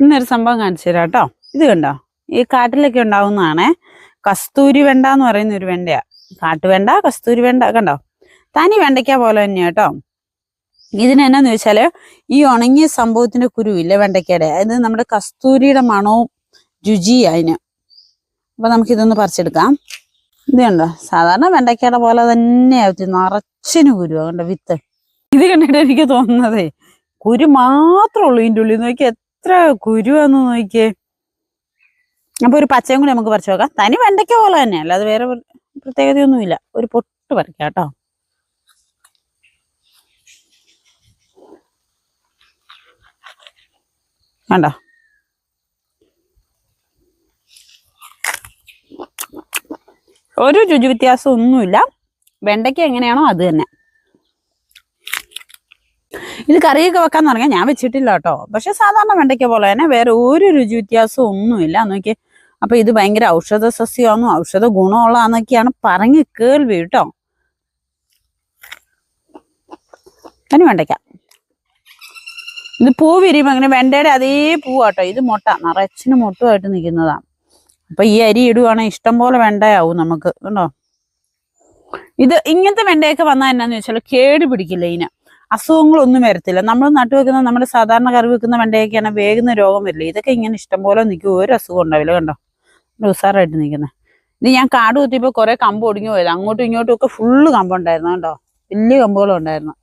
ഇന്നൊരു സംഭവം കാണിച്ചു തരാം കേട്ടോ. ഇത് കണ്ടോ? ഈ കാട്ടിലൊക്കെ ഉണ്ടാവുന്നതാണേ. കസ്തൂരി വെണ്ട എന്ന് പറയുന്ന ഒരു വെണ്ടയാ. കാട്ടുവെണ്ട കസ്തൂരി വെണ്ട കണ്ടോ? തനി വെണ്ടയ്ക്ക പോലെ തന്നെയാ കേട്ടോ. ഇതിനെന്നു വെച്ചാൽ ഈ ഉണങ്ങിയ സംഭവത്തിന്റെ കുരു ഇല്ല വെണ്ടയ്ക്കയുടെ? അത് നമ്മുടെ കസ്തൂരിയുടെ മണവും രുചി അതിന്. അപ്പൊ നമുക്കിതൊന്ന് പറിച്ചെടുക്കാം. ഇത് കണ്ടോ? സാധാരണ വെണ്ടയ്ക്കയുടെ പോലെ തന്നെയാവും നിറച്ചിന് കുരുവാ കണ്ടോ? വിത്ത്. ഇത് കണ്ടിട്ട് എനിക്ക് തോന്നുന്നതേ കുരു മാത്രമേ ഉള്ളൂ ഇതിന്റെ ഉള്ളിൽ. നോക്കി എത്ര കുരുവാന്ന് നോക്കിയേ. അപ്പൊ ഒരു പച്ചയും കൂടി നമുക്ക് പറിച്ചു നോക്കാം തനി വെണ്ടയ്ക്ക പോലെ തന്നെ അല്ലാതെ വേറെ പ്രത്യേകതയൊന്നുമില്ല. ഒരു പൊട്ട് പറിക്കാം കേട്ടോ. വേണ്ട ഒരു രുചി വ്യത്യാസം ഒന്നുമില്ല. വെണ്ടയ്ക്ക എങ്ങനെയാണോ അത് തന്നെ. ഇത് കറിയൊക്കെ വെക്കാന്ന് പറഞ്ഞാൽ ഞാൻ വെച്ചിട്ടില്ല കേട്ടോ. പക്ഷെ സാധാരണ വെണ്ടയ്ക്ക പോലെ തന്നെ വേറെ ഒരു രുചി വ്യത്യാസവും ഒന്നുമില്ല. നോക്കി അപ്പൊ ഇത് ഭയങ്കര ഔഷധ സസ്യമാണെന്നും ഔഷധ ഗുണമുള്ളതാന്നൊക്കെയാണ് പറഞ്ഞ് കേൾവി കേട്ടോ. അതിന് വെണ്ടയ്ക്ക. ഇത് പൂ വിരിയുമ്പോ അങ്ങനെ വെണ്ടയുടെ അതേ പൂവാട്ടോ ഇത് മുട്ട നിറച്ചിന് മുട്ടുമായിട്ട് നിൽക്കുന്നതാണ് അപ്പൊ ഈ അരി ഇടുവാണെങ്കിൽ ഇഷ്ടം പോലെ വെണ്ടയാവും നമുക്ക് കണ്ടോ? ഇത് ഇങ്ങനത്തെ വെണ്ടയൊക്കെ വന്നാൽ എന്നാന്ന് വെച്ചാൽ കേട് പിടിക്കില്ല ഇതിന്. അസുഖങ്ങളൊന്നും വരത്തില്ല. നമ്മൾ നട്ടു വെക്കുന്ന നമ്മുടെ സാധാരണ കറി വെക്കുന്ന വെണ്ടയൊക്കെയാണ് വേഗം രോഗം വരില്ല? ഇതൊക്കെ ഇങ്ങനെ ഇഷ്ടംപോലെ നിൽക്കും ഒരു അസുഖം ഉണ്ടാവില്ല കണ്ടോ? ഉസാറായിട്ട് നിൽക്കുന്നത് ഇത് ഞാൻ കാട് കുത്തിയപ്പോൾ കുറേ കമ്പ് ഒടിഞ്ഞു പോയത്. അങ്ങോട്ടും ഇങ്ങോട്ടും ഒക്കെ ഫുള്ള് കമ്പുണ്ടായിരുന്നു കേട്ടോ വലിയ കമ്പുകളും ഉണ്ടായിരുന്നു.